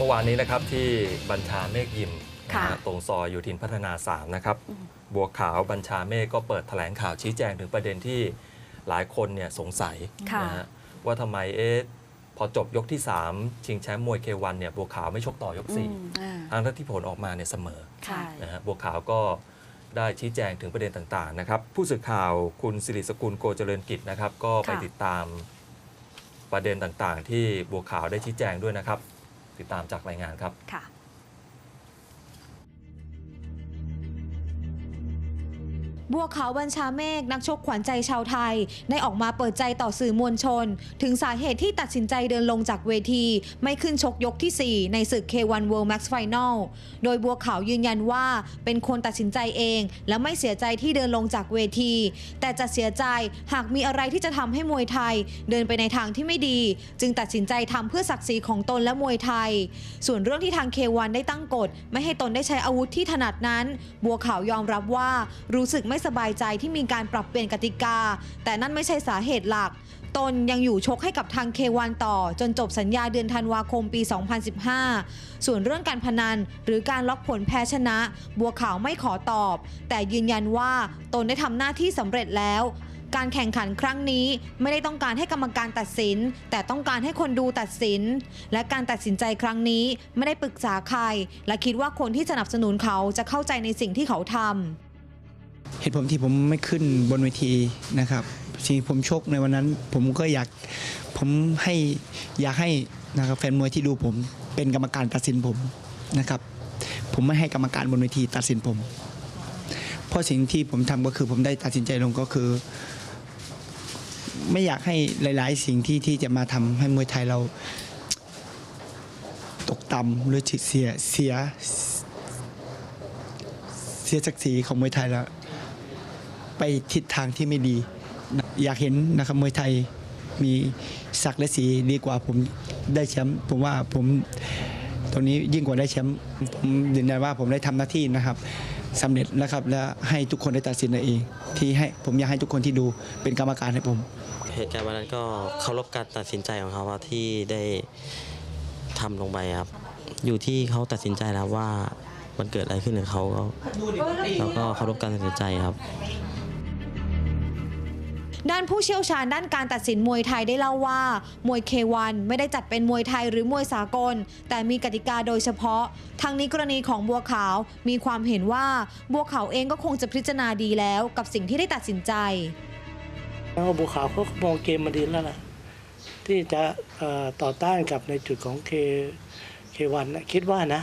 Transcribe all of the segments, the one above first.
เมื่อวานนี้นะครับที่บัญชาเมฆยิมนะค่ะฮะตรงซอยอยู่ทินพัฒนา 3 นะครับ บัวขาวบัญชาเมฆก็เปิดแถลงข่าวชี้แจงถึงประเด็นที่หลายคนเนี่ยสงสัยค่ะ นะฮะว่าทำไมเอ๊ะพอจบยกที่ 3 ชิงแชมป์มวยเควันเนี่ยบัวขาวไม่ชกต่อยก อืม4ทางที่ผลออกมาเนี่ยเสมอ ใช่ นะฮะบัวขาวก็ได้ชี้แจงถึงประเด็นต่างๆนะครับ ผู้สื่อข่าวคุณสิริสกุลโกเจริญกิจนะครับ ก็ไปค่ะ ติดตามประเด็นต่างๆ ที่บัวขาวได้ชี้แจงด้วยนะครับ ติดตามจากรายงานครับค่ะ บัวขาวบัญชาเมฆนักชกขวัญใจชาวไทย ได้ออกมาเปิดใจต่อสื่อมวลชน ถึงสาเหตุที่ตัดสินใจเดินลงจากเวที ไม่ขึ้นชกยกทีสี่ 4 ในศึก K1 World Max Final โดยบัวขาวยืนยันว่าเป็นคนตัดสินใจเอง และไม่เสียใจที่เดินลงจากเวที แต่จะเสียใจหากมีอะไรที่จะทำให้มวยไทย เดินไปในทางที่ไม่ดี จึงตัดสินใจทำเพื่อศักดิ์ศรีของตนและมวยไทย ส่วนเรื่องที่ทาง K1 ได้ตั้งกฎ ไม่ให้ตนได้ใช้อาวุธที่ถนัดนั้น บัวขาวยอมรับว่ารู้สึกไม่สบายใจที่มีการปรับเปลี่ยนกติกา แต่นั่นไม่ใช่สาเหตุหลัก ตนยังอยู่ชกให้กับทาง K1 ต่อ จนจบสัญญาเดือนธันวาคมปี 2015 ส่วนเรื่องการพนันหรือการล็อกผลแพ้ชนะ บัวขาวไม่ขอตอบ แต่ยืนยันว่าตนได้ทำหน้าที่สำเร็จแล้วการแข่งขันครั้งนี้ไม่ได้ต้องการให้กรรมการตัดสิน แต่ต้องการให้คนดูตัดสิน และการตัดสินใจครั้งนี้ไม่ได้ปรึกษาใคร และคิดว่าคนที่สนับสนุนเขาจะเข้าใจในสิ่งที่เขาทำ เหตุผลที่ผมไม่ขึ้นบนเวทีนะครับสิ่งที่ผมชกในวันนั้น ผมก็อยากผมให้อยากให้นะครับแฟนมวยที่ดูผมเป็นกรรมการตัดสินผมนะครับ ผมไม่ให้กรรมการบนเวทีตัดสินผม เพราะสิ่งที่ผมทำก็คือผมได้ตัดสินใจลงก็คือ ไม่อยากให้หลาย ๆ สิ่งที่ที่จะมาทำให้มวยไทยเรา ตกต่ำหรือเสียเสียเสียศักดิ์ศรีของมวยไทยแล้ว ไปทิศทางที่ไม่ดี อยากเห็นนะครับมวยไทยมีศักดิ์และสีดีกว่าผมได้แชมป์ผมว่าผมตรงนี้ยิ่งกว่าได้แชมป์ผมยืนยันว่าผมได้ทำหน้าที่นะครับสำเร็จแล้วครับและให้ทุกคนได้ตัดสินเอง ที่ให้ผมอยากให้ทุกคนที่ดูเป็นกรรมการให้ผม เหตุการณ์วันนั้นก็เคารพการตัดสินใจของเขาว่าที่ได้ทำลงไปครับ อยู่ที่เขาตัดสินใจแล้วว่ามันเกิดอะไรขึ้นกับเขาก็เราก็เคารพการตัดสินใจครับ ด้านผู้เชี่ยวชาญด้านการตัดสินมวยไทยได้เล่าว่า มวยเควันไม่ได้จัดเป็นมวยไทยหรือมวยสากล แต่มีกติกาโดยเฉพาะทางนี้กรณีของบัวขาวมีความเห็นว่าบัวขาวเองก็คงจะพิจารณาดีแล้วกับสิ่งที่ได้ตัดสินใจแล้วบัวขาวเขาก็มองเกมมาดีแล้วล่ะที่จะต่อต้านกับในจุดของเคเควันนะคิดว่านะ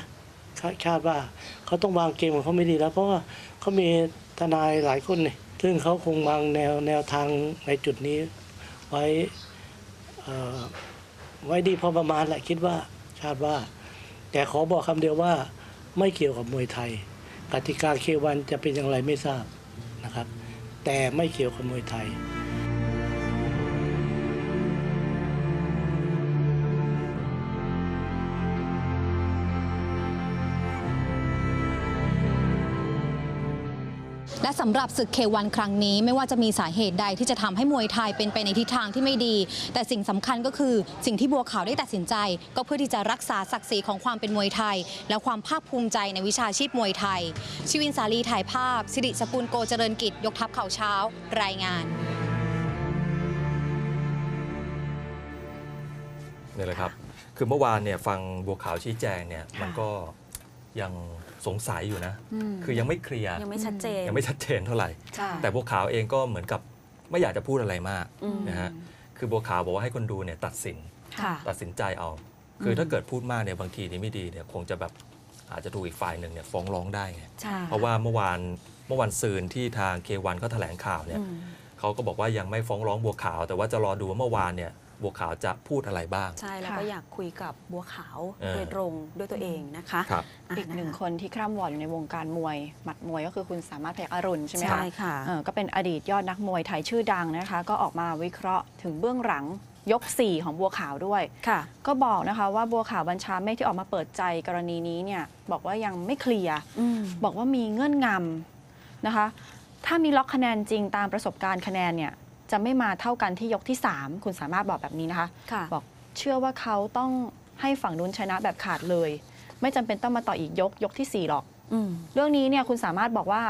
คาดว่าเขาต้องวางเกมของเขาไม่ดีแล้ว เพราะว่าเขามีทนายหลายคนนี่ ซึ่งเขาคงวางแนวแนวทางในจุดนี้ไว้ไว้ดีพอประมาณแหละคิดว่าคาดว่า แต่ขอบอกคำเดียวว่าไม่เกี่ยวกับมวยไทย กติกาเควันจะเป็นอย่างไรไม่ทราบนะครับ แต่ไม่เกี่ยวกับมวยไทย และสำหรับศึกเควันครั้งนี้ไม่ว่าจะมีสาเหตุใดที่จะทำให้มวยไทยเป็นไปในทิศทางที่ไม่ดี แต่สิ่งสำคัญก็คือสิ่งที่บัวขาวได้ตัดสินใจ ก็เพื่อที่จะรักษาศักดิ์ศรีของความเป็นมวยไทย และความภาคภูมิใจในวิชาชีพมวยไทย ชีวินสาลีถ่ายภาพ สิริสกุลโกเจริญกิจ ยกทัพเข่าเช้า รายงานนี่แหละครับ คือเมื่อวานเนี่ยฟังบัวขาวชี้แจงเนี่ยมันก็ ยังสงสัยอยู่นะ คือยังไม่เคลียร์ยังไม่ชัดเจนยังไม่ชัดเจนเท่าไหร่ค่ะแต่บัวขาวเองก็เหมือนกับไม่อยากจะพูดอะไรมากอืมนะฮะคือบัวขาวบอกว่าให้คนดูเนี่ยตัดสินค่ะตัดสินใจเอา คือถ้าเกิดพูดมากเนี่ยบางทีนี่ไม่ดีเนี่ยคงจะแบบอาจจะถูกอีกฝ่ายหนึ่งเนี่ยฟ้องร้องได้ไงใช่เพราะว่าเมื่อวานเมื่อวันซืนที่ทางเควันเขาแถลงข่าวเนี่ยอืมเขาก็บอกว่ายังไม่ฟ้องร้องบัวขาว แต่ว่าจะรอดูว่าเมื่อวานเนี่ย บัวขาวจะพูดอะไรบ้าง ใช่แล้วก็อยากคุยกับบัวขาวเออโดยตรงด้วยตัวเองนะคะครับะอีกหนึ่งะะคนที่คร่ำวอร์ดอยู่ในวงการมวย หมัดมวยก็คือคุณสามารถพยักอรุณใช่ไหมใช่คะค่ะเออก็เป็นอดีตยอดนักมวยไทยชื่อดังนะคะ ก็ออกมาวิเคราะห์ถึงเบื้องหลังยก 4 ของบัวขาวด้วย ค่ะ ก็บอกนะคะว่าบัวขาวบัญชาเมฆที่ออกมาเปิดใจกรณีนี้เนี่ยบอกว่ายังไม่เคลียร์ อืม บอกว่ามีเงื่อนงำนะคะ ถ้ามีล็อกคะแนนจริงตามประสบการณ์คะแนนเนี่ย จะไม่มาเท่ากันที่ยกที่ 3 คุณสามารถบอกแบบนี้นะคะค่ะบอกเชื่อว่าเขาต้องให้ฝั่งนู้นชนะแบบขาดเลย ไม่จำเป็นต้องมาต่ออีกยกยกที่สี่หรอกอืมเรื่องนี้เนี่ยคุณสามารถบอกว่า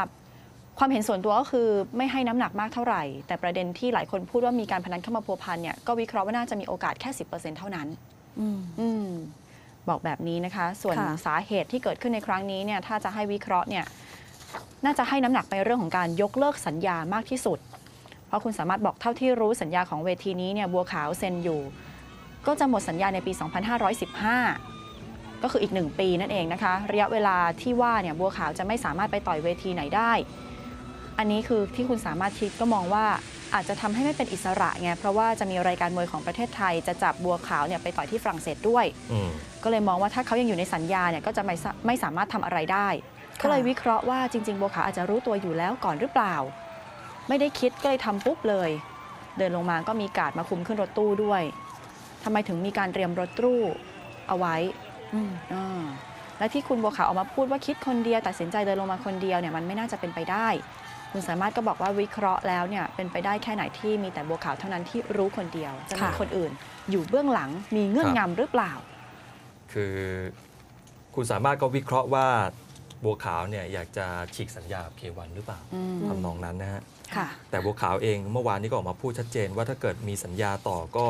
ความเห็นส่วนตัวก็คือไม่ให้น้ำหนักมากเท่าไหร่ แต่ประเด็นที่หลายคนพูดว่ามีการพนันเข้ามาพัวพันเนี่ยก็วิเคราะห์ว่าน่าจะมีโอกาสแค่ 10%เท่านั้นอืมอืมบอกแบบนี้นะคะ ส่วนค่ะสาเหตุที่เกิดขึ้นในครั้งนี้เนี่ยถ้าจะให้วิเคราะห์เนี่ยน่าจะให้น้ำหนักไปเรื่องของการยกเลิกสัญญามากที่สุด เพราะคุณสามารถบอกเท่าที่รู้สัญญาของเวทีนี้เนี่ยบัวขาวเซ็นอยู่ ก็จะหมดสัญญาในปี 2515 ก็คืออีกหนึ่งปีนั่นเองนะคะ ระยะเวลาที่ว่าเนี่ยบัวขาวจะไม่สามารถไปต่อยเวทีไหนได้ อันนี้คือที่คุณสามารถคิดก็มองว่าอาจจะทำให้ไม่เป็นอิสระไงเพราะว่าจะมีรายการมวยของประเทศไทย จะจับบัวขาวเนี่ยไปต่อยที่ฝรั่งเศสด้วยอืมก็เลยมองว่าถ้าเขายังอยู่ในสัญญาเนี่ยก็จะไม่สาไม่สามารถทำอะไรได้ค่ะก็เลยวิเคราะห์ว่าจริง ๆ บัวขาวอาจจะรู้ตัวอยู่แล้วก่อนหรือเปล่า ไม่ได้คิดก็เลยทำปุ๊บเลย เดินลงมาก็มีการดมาคุมขึ้นรถตู้ด้วยทำไมถึงมีการเตรียมรถตู้เอาไว้อืมอ่าและที่คุณบัวขาวออกมาพูดว่าคิดคนเดียวตัดสินใจเดินลงมาคนเดียวเนี่ยมันไม่น่าจะเป็นไปได้ คุณสามารถก็บอกว่าวิเคราะห์แล้วเนี่ยเป็นไปได้แค่ไหนที่มีแต่บัวขาวเท่านั้นที่รู้คนเดียวจะมีค่ะคนอื่น อยู่เบื้องหลังมีเงื่อนครับงำหรือเปล่า คือคุณสามารถก็วิเคราะห์ว่า บัวขาวเนี่ยอยากจะฉีกสัญญากับเควันหรือเปล่าอืม ทำนองนั้นนะฮะค่ะ แต่บัวขาวเองเมื่อวานนี้ก็ออกมาพูดชัดเจนว่าถ้าเกิดมีสัญญาต่อก็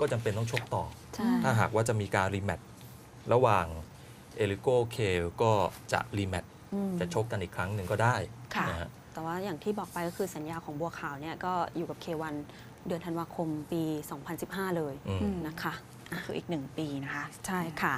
ก็จำเป็นต้องชกต่อ ใช่ ถ้าหากว่าจะมีการรีแมตช์ระหว่างเอลิโกเคลก็จะรีแมตช์อืม จะชกกันอีกครั้งหนึ่งก็ได้ค่ะ นะฮะ แต่ว่าอย่างที่บอกไปก็คือสัญญาของบัวขาวเนี่ยก็อยู่กับเควันเดือนธันวาคมปี 2015 เลยอืม นะคะคืออีกหนึ่งปีนะคะ ใช่ค่ะ